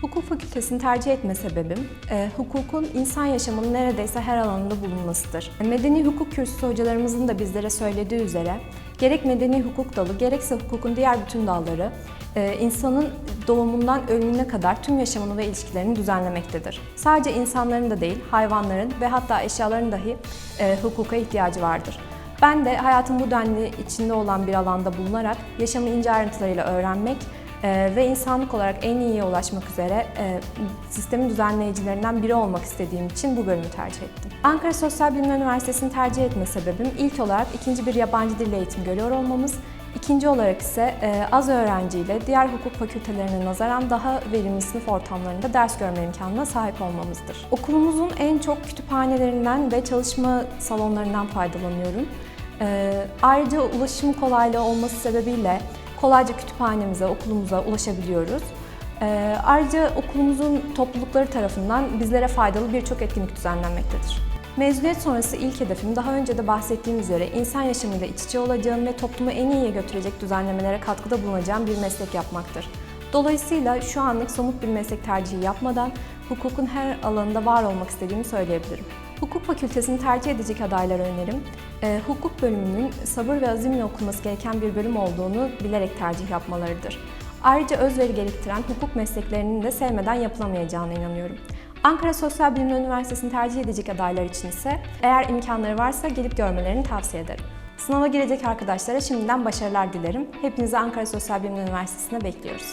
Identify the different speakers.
Speaker 1: Hukuk fakültesini tercih etme sebebim, e, hukukun insan yaşamının neredeyse her alanında bulunmasıdır. Medeni hukuk kürsüsü hocalarımızın da bizlere söylediği üzere, gerek medeni hukuk dalı, gerekse hukukun diğer bütün dalları, e, insanın doğumundan ölümüne kadar tüm yaşamını ve ilişkilerini düzenlemektedir. Sadece insanların da değil, hayvanların ve hatta eşyaların dahi e, hukuka ihtiyacı vardır. Ben de hayatın bu denli içinde olan bir alanda bulunarak yaşamı ince ayrıntılarıyla öğrenmek e, ve insanlık olarak en iyiye ulaşmak üzere e, sistemin düzenleyicilerinden biri olmak istediğim için bu bölümü tercih ettim. Ankara Sosyal Bilimler Üniversitesi'ni tercih etme sebebim ilk olarak ikinci bir yabancı dil eğitim görüyor olmamız, İkinci olarak ise e, az öğrenciyle diğer hukuk fakültelerine nazaran daha verimli sınıf ortamlarında ders görme imkanına sahip olmamızdır. Okulumuzun en çok kütüphanelerinden ve çalışma salonlarından faydalanıyorum. E, ayrıca ulaşım kolaylığı olması sebebiyle kolayca kütüphanemize, okulumuza ulaşabiliyoruz. E, ayrıca okulumuzun toplulukları tarafından bizlere faydalı birçok etkinlik düzenlenmektedir. Mezuniyet sonrası ilk hedefim daha önce de bahsettiğim üzere insan yaşamıyla iç içe olacağım ve toplumu en iyiye götürecek düzenlemelere katkıda bulunacağım bir meslek yapmaktır. Dolayısıyla şu anlık somut bir meslek tercihi yapmadan hukukun her alanında var olmak istediğimi söyleyebilirim. Hukuk fakültesini tercih edecek adaylara önerim, e, hukuk bölümünün sabır ve azimle okunması gereken bir bölüm olduğunu bilerek tercih yapmalarıdır. Ayrıca özveri gerektiren hukuk mesleklerinin de sevmeden yapılamayacağına inanıyorum. Ankara Sosyal Bilimler Üniversitesi'ni tercih edecek adaylar için ise eğer imkanları varsa gelip görmelerini tavsiye ederim. Sınava girecek arkadaşlara şimdiden başarılar dilerim. Hepinizi Ankara Sosyal Bilimler Üniversitesi'ne bekliyoruz.